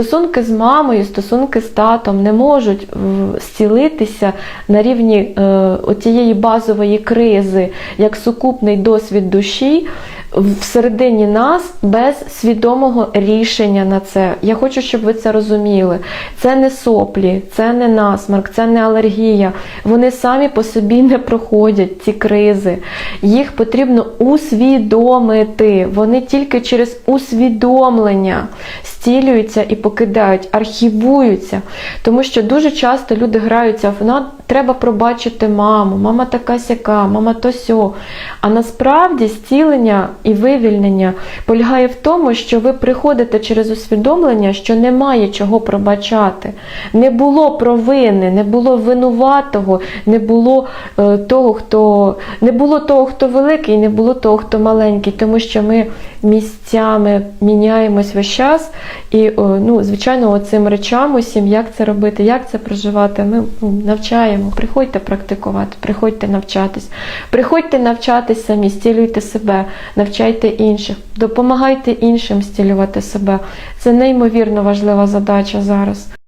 Стосунки з мамою, стосунки з татом не можуть зцілитися на рівні е, отієї базової кризи, як сукупний досвід душі всередині нас без свідомого рішення на це. Я хочу, щоб ви це розуміли. Це не соплі, це не насмарк, це не алергія. Вони самі по собі не проходять ці кризи. Їх потрібно усвідомити. Вони тільки через усвідомлення стілюються і покидають, архівуються. Тому що дуже часто люди граються в «На, треба пробачити маму, мама така сяка, мама то сьо. А насправді зцілення і вивільнення полягає в тому, що ви приходите через усвідомлення, що немає чого пробачати. Не було провини, не було винуватого, не було е, того, хто не було того, хто великий, не було того, хто маленький, тому що ми місцями міняємось весь час. І, е, ну, звичайно, цим речам усім, як це робити, як це проживати, ми ну, навчаємо. Приходьте практикувати, приходьте навчатись, приходьте навчатись самі, стілюйте себе, навчайте інших, допомагайте іншим стілювати себе. Це неймовірно важлива задача зараз.